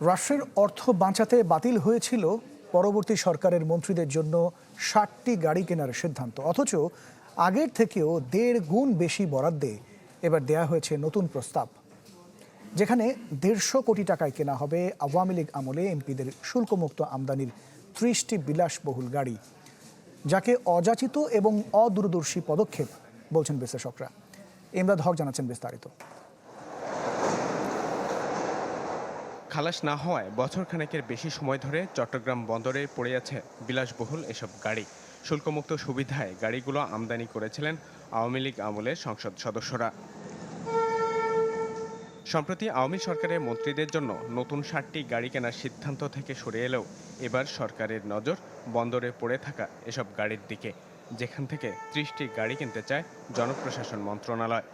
রাষ্ট্রের অর্থ বাঁচাতে বাতিল হয়েছিল পরবর্তী সরকারের মন্ত্রীদের জন্য ষাটটি গাড়ি কেনার সিদ্ধান্ত। অথচ আগের থেকেও দেড় গুণ বেশি বরাদ্দে এবার দেয়া হয়েছে নতুন প্রস্তাব। যেখানে দেড়শো কোটি টাকায় কেনা হবে আওয়ামী লীগ আমলে এমপিদের শুল্কমুক্ত আমদানির ত্রিশটি বিলাসবহুল গাড়ি, যাকে অযাচিত এবং অদূরদর্শী পদক্ষেপ বলছেন বিশ্লেষকরা। ইমরাদ হক জানাচ্ছেন বিস্তারিত। খালাস না হওয়ায় বছরখানেকের বেশি সময় ধরে চট্টগ্রাম বন্দরে পড়ে আছে বিলাসবহুল এসব গাড়ি। শুল্কমুক্ত সুবিধায় গাড়িগুলো আমদানি করেছিলেন আওয়ামী লীগ আমলের সংসদ সদস্যরা। সম্প্রতি আওয়ামী সরকারের মন্ত্রীদের জন্য নতুন ষাটটি গাড়ি কেনার সিদ্ধান্ত থেকে সরে এলেও এবার সরকারের নজর বন্দরে পড়ে থাকা এসব গাড়ির দিকে, যেখান থেকে ত্রিশটি গাড়ি কিনতে চায় জনপ্রশাসন মন্ত্রণালয়।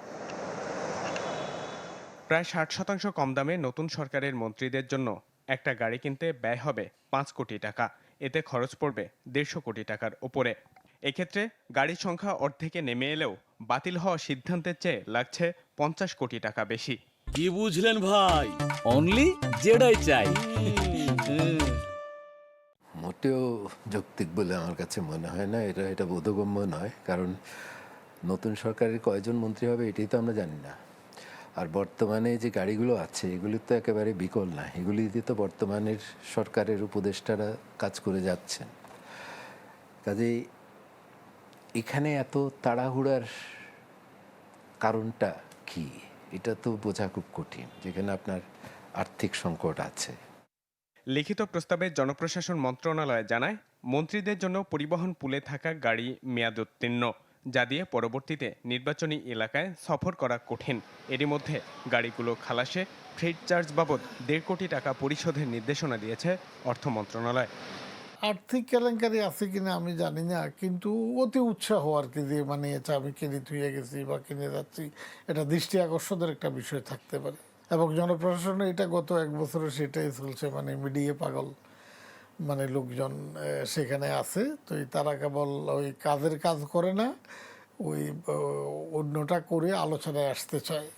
প্রায় ষাট শতাংশ কম দামে নতুন সরকারের মন্ত্রীদের জন্য একটা গাড়ি কিনতে ব্যয় হবে পাঁচ কোটি টাকা। এতে খরচ পড়বে দেড়শো কোটি টাকার ওপরে। এক্ষেত্রে গাড়ির সংখ্যা অর্ধেকে নেমে এলেও বাতিল হওয়া সিদ্ধান্তের চেয়ে লাগছে পঞ্চাশ কোটি টাকা বেশি। কি বুঝলেন ভাই? অনলি যেটাই চাই। মোটেও যৌক্তিক বলে আমার কাছে মনে হয় না এটা এটা বোধগম্য নয়। কারণ নতুন সরকারের কয়জন মন্ত্রী হবে এটাই তো আমরা জানি না। আর বর্তমানে যে গাড়িগুলো আছে, এগুলি তো একেবারে বিকল না। এগুলি দিয়ে তো বর্তমানের সরকারের উপদেষ্টারা কাজ করে যাচ্ছেন। কাজেই এখানে এত তাড়াহুড়ার কারণটা কি? এটা তো বোঝা খুব কঠিন, যেখানে আপনার আর্থিক সংকট আছে। লিখিত প্রস্তাবে জনপ্রশাসন মন্ত্রণালয় জানায়, মন্ত্রীদের জন্য পরিবহন পুলে থাকা গাড়ি মেয়াদোত্তীর্ণ। যা দিয়ে পরবর্তীতে নির্বাচনী এলাকায় সফর করা কঠিন। এরই মধ্যে গাড়িগুলো খালাসে ফ্রেড চার্জ বাবদ দেড় কোটি টাকা পরিশোধের নির্দেশনা দিয়েছে অর্থ মন্ত্রণালয়। আর্থিক কেলেঙ্কারি আছে কিনা আমি জানি না, কিন্তু অতি উৎসাহ আর কি যে মানে এটা আমি কিনে থুয়ে গেছি বা কিনে যাচ্ছি, এটা দৃষ্টি আকর্ষণের একটা বিষয় থাকতে পারে। এবং জনপ্রশাসনে এটা গত এক বছরে সেটাই চলছে মানে মিডিয়া পাগল। মানে লোকজন সেখানে আছে। তো তারা কেবল ওই কাজের কাজ করে না, ওই অন্যটা করে আলোচনায় আসতে চায়।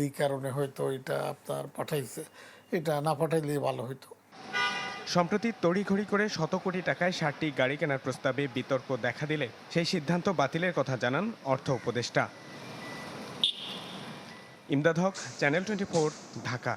এই কারণে হয়তো এটা আপনার পাঠাইছে। এটা না পাঠাইলেই ভালো হতো সম্প্রতি তড়িঘড়ি করে শত কোটি টাকায় ষাটটি গাড়ি কেনার প্রস্তাবে বিতর্ক দেখা দিলে সেই সিদ্ধান্ত বাতিলের কথা জানান অর্থ উপদেষ্টা। Imdad Haque, channel twenty Dhaka.